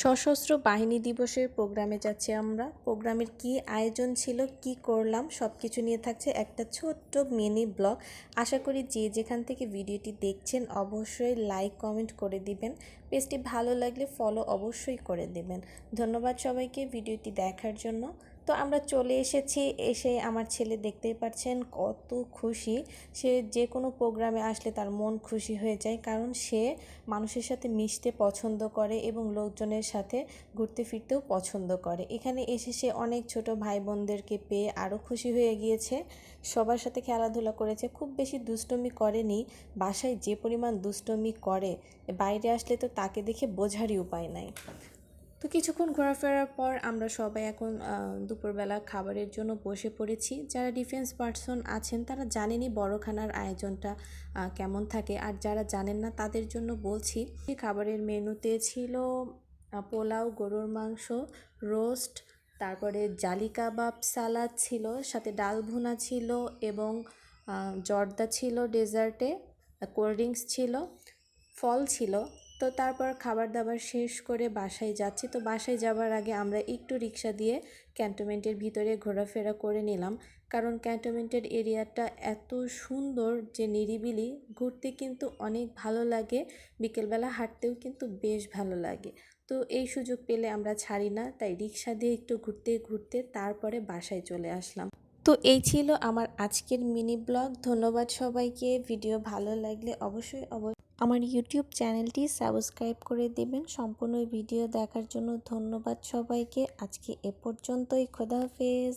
সশস্ত্র বাহিনী দিবসের প্রোগ্রামে যাচ্ছি আমরা। প্রোগ্রামের কি আয়োজন ছিল, কি করলাম সব কিছু নিয়ে থাকছে একটা ছোট্ট মিনি ব্লগ। আশা করি যে যেখান থেকে ভিডিওটি দেখছেন অবশ্যই লাইক, কমেন্ট করে দিবেন। পেজটি ভালো লাগলে ফলো অবশ্যই করে দেবেন। ধন্যবাদ সবাইকে ভিডিওটি দেখার জন্য। তো আমরা চলে এসেছি, এসে আমার ছেলে দেখতেই পাচ্ছেন কত খুশি। সে যে কোনো প্রোগ্রামে আসলে তার মন খুশি হয়ে যায়, কারণ সে মানুষের সাথে মিশতে পছন্দ করে এবং লোকজনের সাথে ঘুরতে ফিরতেও পছন্দ করে। এখানে এসে সে অনেক ছোট ভাই বোনদেরকে পেয়ে আরও খুশি হয়ে গিয়েছে। সবার সাথে খেলাধুলা করেছে, খুব বেশি দুষ্টমি করেনি, বাসায় যে পরিমাণ দুষ্টমি করে, বাইরে আসলে তো তাকে দেখে বোঝারই উপায় নাই। তো কিছুক্ষণ ঘোরাফেরার পর আমরা সবাই এখন দুপুরবেলা খাবারের জন্য বসে পড়েছি। যারা ডিফেন্স পার্সন আছেন, তারা জানেনই বড়খানার আয়োজনটা কেমন থাকে। আর যারা জানেন না, তাদের জন্য বলছি খাবারের মেনুতে ছিল পোলাও, গরুর মাংস রোস্ট তারপরে জালি কাবাব, সালাদ ছিল, সাথে ডাল ভুনা ছিল এবং জর্দা ছিল ডেজার্টে কোল্ড ড্রিঙ্কস ছিল, ফল ছিল। তো তারপর খাবার দাবার শেষ করে বাসায় যাচ্ছি। তো বাসায় যাবার আগে আমরা একটু রিক্সা দিয়ে ক্যান্টনমেন্টের ভিতরে ঘোরাফেরা করে নিলাম। কারণ ক্যান্টনমেন্টের এরিয়াটা এত সুন্দর যে নিরিবিলি, ঘুরতে কিন্তু অনেক ভালো লাগে, বিকেলবেলা হাঁটতেও কিন্তু বেশ ভালো লাগে। তো এই সুযোগ পেলে আমরা ছাড়ি না, তাই রিক্সা দিয়ে একটু ঘুরতে ঘুরতে তারপরে বাসায় চলে আসলাম। তো এই ছিল আমার আজকের মিনি ব্লগ। ধন্যবাদ সবাইকে। ভিডিও ভালো লাগলে অবশ্যই অবশ্যই আমার ইউটিউব চ্যানেলটি সাবস্ক্রাইব করে দেবেন। সম্পূর্ণ ভিডিও দেখার জন্য ধন্যবাদ সবাইকে। আজকে এ পর্যন্তই। খোদা হাফেজ।